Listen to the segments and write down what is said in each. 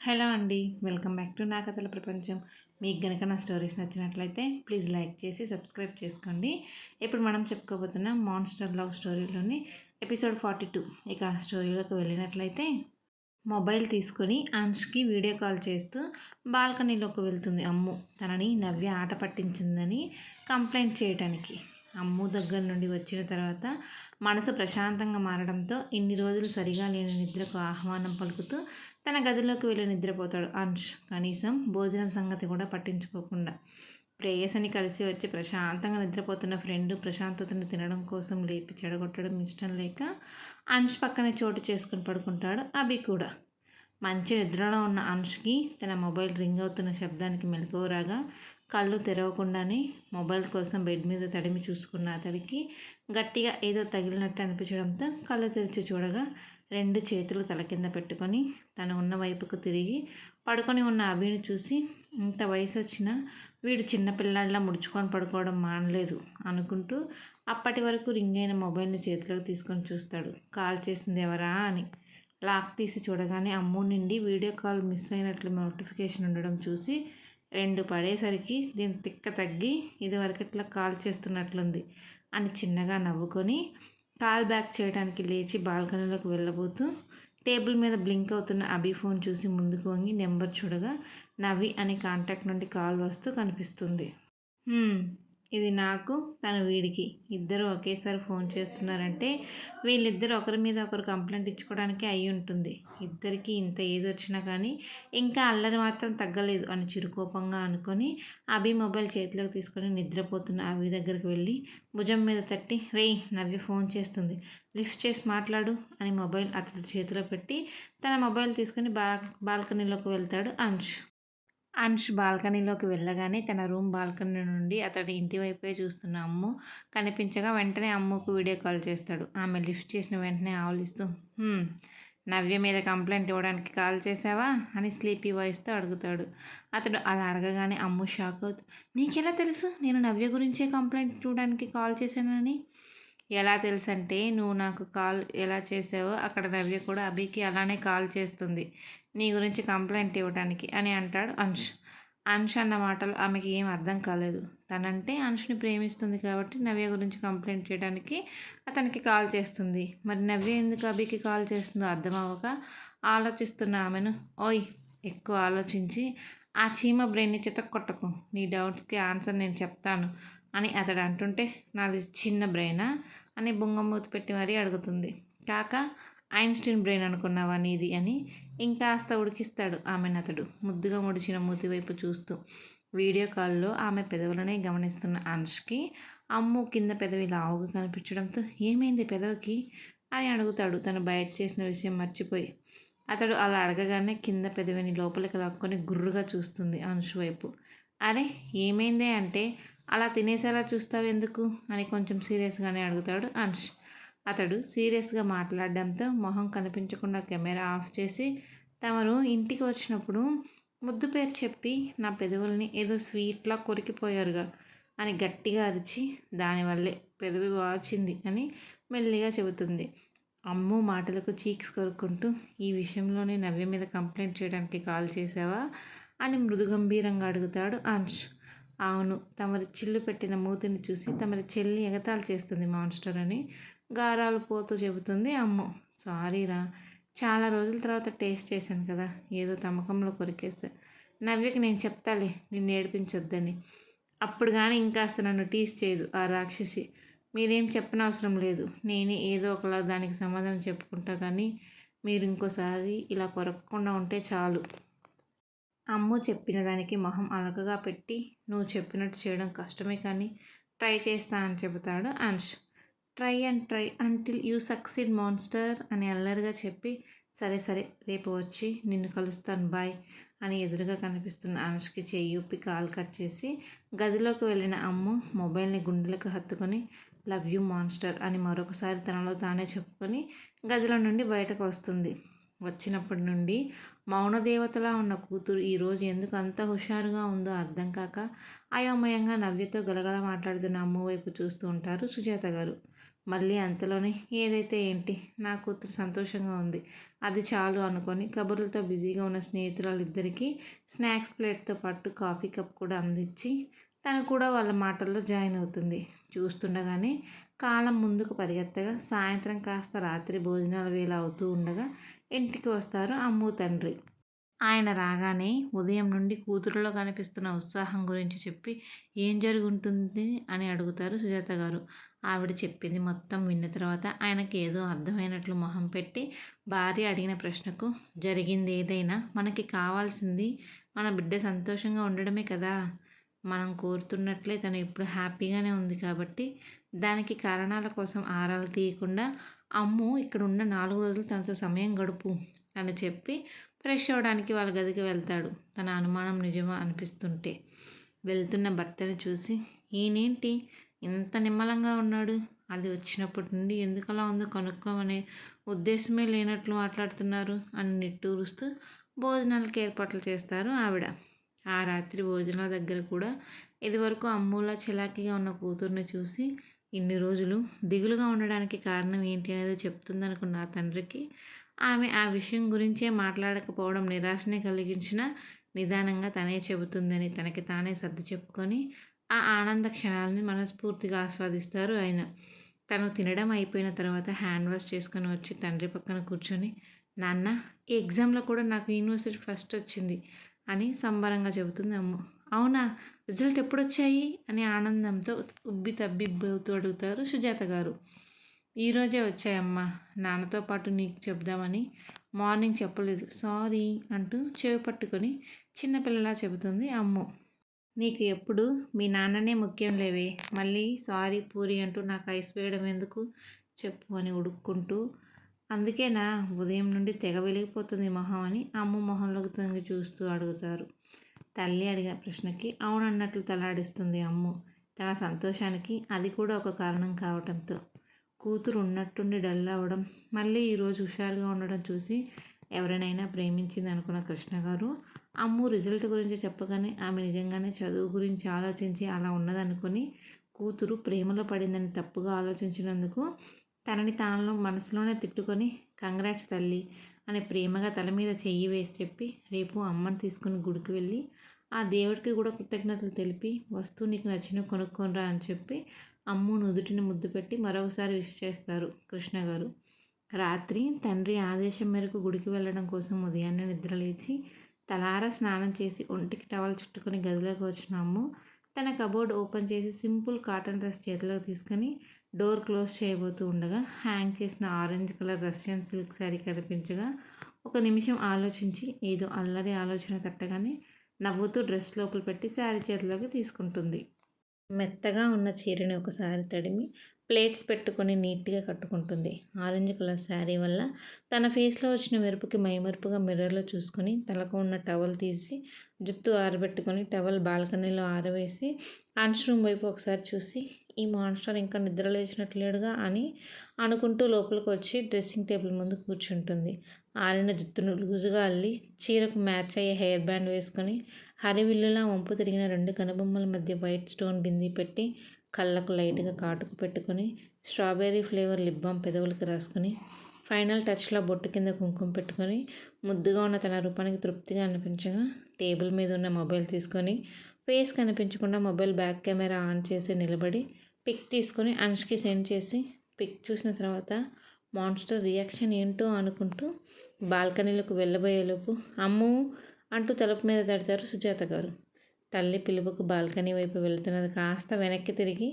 Hello అండి welcome back to నా కథల ప్రపంచం. మీకు గనక నా స్టోరీస్ నచ్చినట్లయితే ప్లీజ్ లైక్ చేసి సబ్స్క్రైబ్ చేసుకోండి. ఇప్పుడు మనం చెప్పుకోబోతున్న మాన్స్టర్ లవ్ స్టోరీలోని ఎపిసోడ్ ఫార్టీ టూ. ఇక ఆ స్టోరీలోకి వెళ్ళినట్లయితే మొబైల్ తీసుకొని అంష్కి వీడియో కాల్ చేస్తూ బాల్కనీలోకి వెళ్తుంది అమ్ము. తనని నవ్య ఆట పట్టించిందని కంప్లైంట్ చేయడానికి అమ్ము దగ్గర నుండి వచ్చిన తర్వాత మనసు ప్రశాంతంగా మారడంతో ఇన్ని రోజులు సరిగా లేని నిద్రకు ఆహ్వానం పలుకుతూ తన గదిలోకి వెళ్ళి నిద్రపోతాడు అంశ్ కనీసం భోజనం సంగతి కూడా పట్టించుకోకుండా. ప్రేయసని కలిసి వచ్చి ప్రశాంతంగా నిద్రపోతున్న ఫ్రెండ్ ప్రశాంతతను తినడం కోసం లేపి చెడగొట్టడం ఇష్టం లేక అంష్ పక్కనే చోటు చేసుకుని పడుకుంటాడు అభి కూడా మంచి నిద్రలో ఉన్న అంశ్కి తన మొబైల్ రింగ్ అవుతున్న శబ్దానికి మెలకువ రాగా కళ్ళు తెరవకుండానే మొబైల్ కోసం బెడ్ మీద తడిమి చూసుకున్న అతడికి గట్టిగా ఏదో తగిలినట్టు అనిపించడంతో కళ్ళు తెరిచి చూడగా రెండు చేతులు తల కింద పెట్టుకొని తను ఉన్న వైపుకు తిరిగి పడుకొని ఉన్న అభిని చూసి ఇంత వయసు వచ్చినా వీడు చిన్నపిల్లాడిలా ముడుచుకొని పడుకోవడం మానలేదు అనుకుంటూ అప్పటి వరకు రింగ్ అయిన మొబైల్ని చేతిలోకి తీసుకొని చూస్తాడు. కాల్ చేసింది ఎవరా? అని. లాక్ తీసి చూడగానే అమ్ము నుండి వీడియో కాల్ మిస్ అయినట్లు నోటిఫికేషన్ ఉండడం చూసి రెండు పడేసరికి దీని తిక్క తగ్గి ఇదివరకు ఇట్లా కాల్ చేస్తున్నట్లుంది అని చిన్నగా నవ్వుకొని కాల్ బ్యాక్ చేయడానికి లేచి బాల్కనీలోకి వెళ్ళబోతూ టేబుల్ మీద బ్లింక్ అవుతున్న అభి ఫోన్ చూసి ముందుకు వంగి నెంబర్ చూడగా నవి అనే కాంటాక్ట్ నుండి కాల్ వస్తూ కనిపిస్తుంది. ఇది నాకు తను వీడికి. ఇద్దరు ఒకేసారి ఫోన్ చేస్తున్నారంటే వీళ్ళిద్దరు ఒకరి మీద ఒకరు కంప్లైంట్ ఇచ్చుకోవడానికి అయి ఉంటుంది. ఇద్దరికి ఇంత ఏజ్ వచ్చినా కానీ ఇంకా అల్లరి మాత్రం తగ్గలేదు అని చిరుకోపంగా అనుకొని అభి మొబైల్ చేతిలోకి తీసుకొని నిద్రపోతున్న అభి దగ్గరికి వెళ్ళి భుజం మీద తట్టి రే నవ్వి ఫోన్ చేస్తుంది. లిఫ్ట్ చేసి మాట్లాడు అని మొబైల్ అతడి చేతిలో పెట్టి తన మొబైల్ తీసుకొని బా బాల్కనీలోకి వెళ్తాడు అంశ్. అంష్ బాల్కనీలోకి వెళ్ళగానే తన రూమ్ బాల్కనీ నుండి అతడి ఇంటి వైపే చూస్తున్న అమ్ము కనిపించగా వెంటనే అమ్ముకు వీడియో కాల్ చేస్తాడు. ఆమె లిఫ్ట్ చేసిన వెంటనే ఆవులిస్తూ నవ్య మీద కంప్లైంట్ ఇవ్వడానికి కాల్ చేసావా అని స్లీపీ వాయిస్తో అడుగుతాడు. అతడు అలా అడగగానే అమ్ము షాక్ అవుతూ నీకెలా తెలుసు? నేను నవ్య గురించే కంప్లైంట్ ఇవ్వడానికి కాల్ చేశానని? ఎలా తెలుసంటే నువ్వు నాకు కాల్ ఎలా చేసావో అక్కడ నవ్య కూడా అభికి అలానే కాల్ చేస్తుంది. నీ గురించి కంప్లైంట్ ఇవ్వడానికి అని అంటాడు అంశ్. అంశ్ అన్న మాటలు ఆమెకి ఏం అర్థం కాలేదు. తనంటే అంష్ని ప్రేమిస్తుంది కాబట్టి నవ్య గురించి కంప్లైంట్ చేయడానికి అతనికి కాల్ చేస్తుంది. మరి నవ్య ఎందుకు అభికి కాల్ చేస్తుందో అర్థం అవ్వక ఆలోచిస్తున్న ఆమెను ఓయ్ ఎక్కువ ఆలోచించి ఆ చీమ బ్రెయిన్ని చితక్కొట్టకు నీ డౌట్స్కి ఆన్సర్ నేను చెప్తాను అని అతడు అంటుంటే నాది చిన్న బ్రెయినా? అని బుంగమూతి పెట్టి మరీ అడుగుతుంది. కాక ఐన్స్టీన్ బ్రెయిన్ అనుకున్నావా నీది? అని ఇంకాస్త ఉడికిస్తాడు ఆమెను అతడు ముద్దుగా ముడిచిన మూతి వైపు చూస్తూ. వీడియో కాల్లో ఆమె పెదవులనే గమనిస్తున్న అనుష్కి అమ్ము కింద పెదవి లావుగా కనిపించడంతో ఏమైంది పెదవికి? అని అడుగుతాడు తను బయట చేసిన విషయం మర్చిపోయి. అతడు అలా అడగగానే కింద పెదవిని లోపలికి లాక్కొని గుర్రుగా చూస్తుంది అనుష్ వైపు. అరే ఏమైందే అంటే అలా తినేసేలా చూస్తావు ఎందుకు? అని కొంచెం సీరియస్గానే అడుగుతాడు అనుష్. అతడు సీరియస్గా మాట్లాడడంతో మొహం కనిపించకుండా కెమెరా ఆఫ్ చేసి తమరు ఇంటికి వచ్చినప్పుడు ముద్దు పేరు చెప్పి నా పెదవుల్ని ఏదో స్వీట్లా కొరికిపోయారుగా అని గట్టిగా అరిచి దానివల్లే పెదవి వాచింది అని మెల్లిగా చెబుతుంది. అమ్ము మాటలకు చీక్స్ కొరుక్కుంటూ ఈ విషయంలోనే నవ్య మీద కంప్లైంట్ చేయడానికి కాల్ చేసావా? అని మృదు గంభీరంగా అడుగుతాడు అంశ్ అవును. తమరి చిల్లు పెట్టిన మూతిని చూసి తమరి చెల్లి ఎగతాలు చేస్తుంది మాన్స్టర్ అని గారాలు పోతూ చెబుతుంది అమ్మ సారీరా చాలా రోజుల తర్వాత టేస్ట్ చేశాను కదా. ఏదో తమ్మకంలో కొరికేస్తే నవ్యకి నేను చెప్తాలే నిన్ను ఏడిపించొద్దని. అప్పుడు కానీ ఇంకాస్త నన్ను టీస్ చేయదు ఆ రాక్షసి. మీరేం చెప్పనవసరం లేదు. నేనే ఏదో ఒకలా దానికి సమాధానం చెప్పుకుంటా కానీ మీరు ఇంకోసారి ఇలా కొరకకుండా ఉంటే చాలు. అమ్ము చెప్పిన దానికి మొహం అలకగా పెట్టి నువ్వు చెప్పినట్టు చేయడం కష్టమే కానీ ట్రై చేస్తా అని చెబుతాడు Ansh. Try and try until you succeed monster అని అల్లరిగా చెప్పి సరే సరే రేపు వచ్చి నిన్ను కలుస్తాను బాయ్ అని ఎదురుగా కనిపిస్తున్న అనుష్కి చెయ్యి కాల్ కట్ చేసి గదిలోకి వెళ్ళిన అమ్ము మొబైల్ని గుండెలకు హత్తుకొని లవ్ యూ మాన్స్టర్ అని మరొకసారి తనలో తానే చెప్పుకొని గదిలో నుండి బయటకు వస్తుంది. వచ్చినప్పటి నుండి మౌనదేవతలా ఉన్న కూతురు ఈరోజు ఎందుకు అంత హుషారుగా ఉందో అర్థం కాక అయోమయంగా నవ్యతో గలగల మాట్లాడుతున్న అమ్మ వైపు చూస్తూ ఉంటారు సుజాత గారు. మళ్ళీ అంతలోనే ఏదైతే ఏంటి? నా కూతురు సంతోషంగా ఉంది. అది చాలు అనుకొని కబుర్లతో బిజీగా ఉన్న స్నేహితురాలిద్దరికీ స్నాక్స్ ప్లేట్తో పాటు కాఫీ కప్ కూడా అందించి తను కూడా వాళ్ళ మాటల్లో జాయిన్ అవుతుంది. చూస్తుండగానే కాలం ముందుకు పరిగెత్తగా సాయంత్రం కాస్త రాత్రి భోజనాల వేళ అవుతూ ఉండగా ఇంటికి వస్తారు అమ్ము తండ్రి. ఆయన రాగానే ఉదయం నుండి కూతురులో కనిపిస్తున్న ఉత్సాహం గురించి చెప్పి ఏం జరుగుంటుంది అని అడుగుతారు సుజాత గారు. ఆవిడ చెప్పింది మొత్తం విన్న తర్వాత ఆయనకి ఏదో అర్థమైనట్లు మొహం పెట్టి భార్య అడిగిన ప్రశ్నకు జరిగింది ఏదైనా మనకి కావాల్సింది మన బిడ్డ సంతోషంగా ఉండడమే కదా. మనం కోరుతున్నట్లే తను ఇప్పుడు హ్యాపీగానే ఉంది కాబట్టి దానికి కారణాల కోసం ఆరాలు తీయకుండా అమ్ము ఇక్కడ ఉన్న నాలుగు రోజులు తనతో సమయం గడుపు అని చెప్పి ఫ్రెష్ అవ్వడానికి వాళ్ళ గదికి వెళ్తాడు. తన అనుమానం నిజమా అనిపిస్తుంటే వెళ్తున్న భర్తని చూసి ఈయనేంటి? ఇంత నిమ్మలంగా ఉన్నాడు. అది వచ్చినప్పటి నుండి ఎందుకలా ఉందో కనుక్కోమనే ఉద్దేశమే లేనట్లు మాట్లాడుతున్నారు అని నిట్టూరుస్తూ భోజనాలకు ఏర్పాట్లు చేస్తారు ఆవిడ. ఆ రాత్రి భోజనాల దగ్గర కూడా ఇదివరకు అమ్మూలా చిలాకీగా ఉన్న కూతుర్ని చూసి ఇన్ని రోజులు దిగులుగా ఉండడానికి కారణం ఏంటి అనేది చెప్తుందనుకున్న ఆ తండ్రికి ఆమె ఆ విషయం గురించే మాట్లాడకపోవడం నిరాశనే కలిగించిన నిదానంగా తనే చెబుతుందని తనకి తానే సర్ది చెప్పుకొని ఆ ఆనంద క్షణాలని మనస్ఫూర్తిగా ఆస్వాదిస్తారు ఆయన. తను తినడం అయిపోయిన తర్వాత హ్యాండ్ వాష్ చేసుకొని వచ్చి తండ్రి పక్కన కూర్చొని నాన్న ఈ ఎగ్జామ్లో కూడా నాకు యూనివర్సిటీ ఫస్ట్ వచ్చింది అని సంబరంగా చెబుతుంది అమ్మ. అవునా? రిజల్ట్ ఎప్పుడు వచ్చాయి అని ఆనందంతో ఉబ్బి తబ్బిబ్బవుతూ అడుగుతారు సుజాత గారు. ఈరోజే వచ్చాయమ్మా నాన్నతో పాటు నీకు చెప్దామని మార్నింగ్ చెప్పలేదు. సారీ అంటూ చెవి పట్టుకొని చిన్నపిల్లలా చెబుతుంది అమ్ము. నీకు ఎప్పుడు? మీ నాన్ననే ముఖ్యం లేవే. మళ్ళీ సారీ పూరి అంటూ నాకు ఐస్ వేయడం ఎందుకు? చెప్పు అని ఉడుక్కుంటూ. అందుకేనా? ఉదయం నుండి తెగ వెలిగిపోతుంది మొహం అని అమ్మ మొహంలోకి తొంగి చూస్తూ అడుగుతారు. తల్లి అడిగే ప్రశ్నకి అవునన్నట్లు తలాడిస్తుంది అమ్ము. తన సంతోషానికి అది కూడా ఒక కారణం కావటంతో. కూతురు ఉన్నట్టుండి డల్ అవ్వడం మళ్ళీ ఈరోజు హుషారుగా ఉండడం చూసి ఎవరినైనా ప్రేమించింది అనుకున్న కృష్ణ గారు అమ్ము రిజల్ట్ గురించి చెప్పగానే ఆమె నిజంగానే చదువు గురించి ఆలోచించి అలా ఉన్నదనుకొని కూతురు ప్రేమలో పడిందని తప్పుగా ఆలోచించినందుకు తనని తాను మనసులోనే తిట్టుకొని కంగ్రాట్స్ తల్లి అని ప్రేమగా తల మీద చెయ్యి వేసి చెప్పి రేపు అమ్మని తీసుకుని గుడికి వెళ్ళి ఆ దేవుడికి కూడా కృతజ్ఞతలు తెలిపి వస్తువు నీకు నచ్చిన కొనుక్కొనరా అని చెప్పి అమ్ము నుదుటిని ముద్దు పెట్టి మరొకసారి విష్ చేస్తారు కృష్ణ గారు. రాత్రి తండ్రి ఆదేశం మేరకు గుడికి వెళ్ళడం కోసం ఉదయాన్నే నిద్రలేచి తలారా స్నానం చేసి ఒంటికి టవల్ చుట్టుకొని గదిలోకి వచ్చిన అమ్ము తన కబోర్డ్ ఓపెన్ చేసి సింపుల్ కాటన్ డ్రెస్ చేతిలోకి తీసుకొని డోర్ క్లోజ్ చేయబోతూ ఉండగా హ్యాంగ్ చేసిన orange colour Russian silk sari కనిపించగా ఒక నిమిషం ఆలోచించి ఏదో అల్లరి ఆలోచన తట్టగానే నవ్వుతూ డ్రెస్ లోపల పెట్టి శారీ చేతిలోకి తీసుకుంటుంది. మెత్తగా ఉన్న చీరని ఒకసారి తడిమి ప్లేట్స్ పెట్టుకొని నీట్గా కట్టుకుంటుంది. ఆరెంజ్ కలర్ శారీ వల్ల తన ఫేస్లో వచ్చిన మెరుపుకి మైమెరుపుగా మిర్రర్లో చూసుకొని తలకు ఉన్న టవల్ తీసి జుట్టు ఆరబెట్టుకొని టవల్ బాల్కనీలో ఆరవేసి ఆన్స్ రూమ్ వైపు ఒకసారి చూసి ఈ మాన్స్టర్ ఇంకా నిద్ర లేచినట్లేడుగా అని అనుకుంటూ లోపలికి వచ్చి డ్రెస్సింగ్ టేబుల్ ముందు కూర్చుంటుంది. ఆరిన జుత్తును లూజుగా అల్లి చీరకు మ్యాచ్ అయ్యే హెయిర్ బ్యాండ్ వేసుకొని హరివిల్లులా వంపు తిరిగిన రెండు కనుబొమ్మల మధ్య వైట్ స్టోన్ బింది పెట్టి కళ్ళకు లైట్గా కాటుకు పెట్టుకొని స్ట్రాబెర్రీ ఫ్లేవర్ లిప్ బామ్ పెదవులకు రాసుకొని ఫైనల్ టచ్లో బొట్టు కింద కుంకుమ పెట్టుకొని ముద్దుగా ఉన్న తన రూపానికి తృప్తిగా అనిపించగా టేబుల్ మీద ఉన్న మొబైల్ తీసుకొని ఫేస్ కనిపించకుండా మొబైల్ బ్యాక్ కెమెరా ఆన్ చేసి నిలబడి పిక్ తీసుకొని అనుష్కి సెండ్ చేసి పిక్ చూసిన తర్వాత మాన్స్టర్ రియాక్షన్ ఏంటో అనుకుంటూ బాల్కనీలకు వెళ్ళబోయేలోపు అమ్ము అంటూ తలుపు మీద తడతారు సుజాత గారు. తల్లి పిలుపుకు బాల్కనీ వైపు వెళ్తున్నది కాస్త వెనక్కి తిరిగి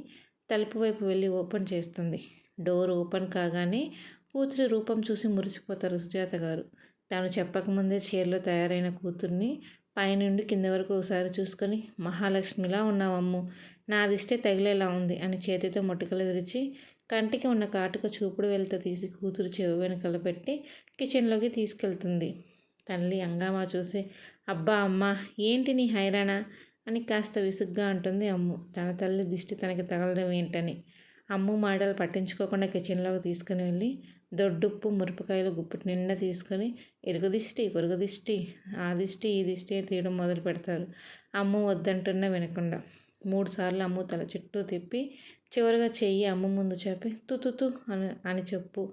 తలుపు వైపు వెళ్ళి ఓపెన్ చేస్తుంది. డోర్ ఓపెన్ కాగానే కూతురి రూపం చూసి మురిసిపోతారు సుజాత గారు. తాను చెప్పకముందే చీరలో తయారైన కూతుర్ని పైనుండి కింద వరకు ఒకసారి చూసుకొని మహాలక్ష్మిలా ఉన్నావమ్ము. నా దిష్టే తగిలేలా ఉంది అని చేతితో మొటికలు విరిచి కంటికి ఉన్న కాటుక చూపుడు వెళ్త తీసి కూతురు చెవి వెనకల పెట్టి కిచెన్లోకి తీసుకెళ్తుంది. తల్లి అంగామా చూసి అబ్బా అమ్మ ఏంటి నీ హైరాణా? అని కాస్త విసుగ్గా అంటుంది అమ్ము. తన తల్లి దిష్టి తనకి తగలడం ఏంటని. అమ్ము మాటలు పట్టించుకోకుండా కిచెన్లోకి తీసుకుని వెళ్ళి దొడ్డుప్పు మిరపకాయలు గుప్పిటి నిండా తీసుకొని ఇరుగు దిష్టి పొరుగు దిష్టి ఆ దిష్టి ఈ దిష్టి తీయడం మొదలు పెడతారు. అమ్మ వద్దంటున్నా వినకుండా. మూడు సార్లు అమ్ము తల చుట్టూ తిప్పి చివరిగా చెయ్యి అమ్మ ముందు చెప్పి తుతుతు అని అని చెప్పు.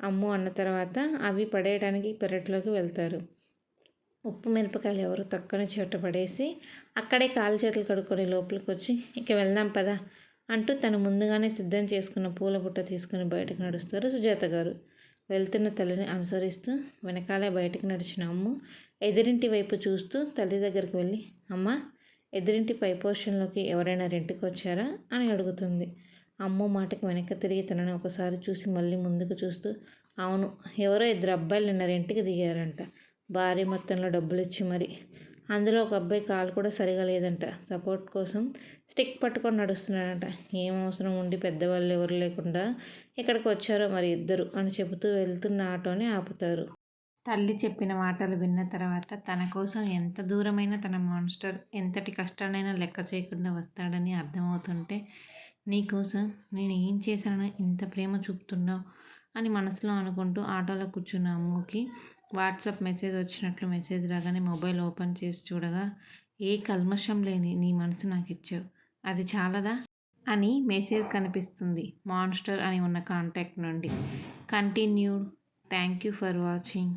అమ్ము అన్న తర్వాత అవి పడేయడానికి పెరట్లోకి వెళ్తారు. ఉప్పు మిరపకాయలు ఎవరు తక్కువ చెట్టు పడేసి అక్కడే కాలు చేతులు కడుక్కొని లోపలికి వచ్చి ఇక వెళ్దాం పదా అంటూ తను ముందుగానే సిద్ధం చేసుకున్న పూల బుట్ట తీసుకుని బయటకు నడుస్తారు సుజాత గారు. వెళ్తున్న తల్లిని అనుసరిస్తూ వెనకాలే బయటకు నడిచిన అమ్ము ఎదిరింటి వైపు చూస్తూ తల్లి దగ్గరికి వెళ్ళి అమ్మ ఎదిరింటి పై పోర్షన్లోకి ఎవరైనా రెంట్కి వచ్చారా? అని అడుగుతుంది. అమ్మ మాటకి వెనక్కి తిరిగి తనని ఒకసారి చూసి మళ్ళీ ముందుకు చూస్తూ అవును ఎవరో ఇద్దరు అబ్బాయిలు నిన్న రెంట్కి దిగారంట. భారీ మొత్తంలో డబ్బులు ఇచ్చి మరి అందులో ఒక అబ్బాయి కాలు కూడా సరిగా లేదంట. సపోర్ట్ కోసం స్టిక్ పట్టుకొని నడుస్తున్నాడంట. ఏం అవసరం? ఉండి పెద్దవాళ్ళు ఎవరు లేకుండా ఇక్కడికి వచ్చారో మరి ఇద్దరు అని చెబుతూ వెళ్తున్న ఆటోని ఆపుతారు. తల్లి చెప్పిన మాటలు విన్న తర్వాత తన కోసం ఎంత దూరమైన తన మాన్స్టర్ ఎంతటి కష్టానైనా లెక్క చేయకుండా వస్తాడని అర్థమవుతుంటే నీకోసం నేను ఏం చేశానో ఇంత ప్రేమ చూపుతున్నావు అని మనసులో అనుకుంటూ ఆటోలో కూర్చున్న అమ్ముకి వాట్సాప్ మెసేజ్ వచ్చినట్లు మెసేజ్ రాగానే మొబైల్ ఓపెన్ చేసి చూడగా ఏ కల్మషం లేని నీ మనసు నాకు ఇచ్చావు. అది చాలదా? అని మెసేజ్ కనిపిస్తుంది. మాన్స్టర్ అని ఉన్న కాంటాక్ట్ నుండి. Continued. Thank you for watching.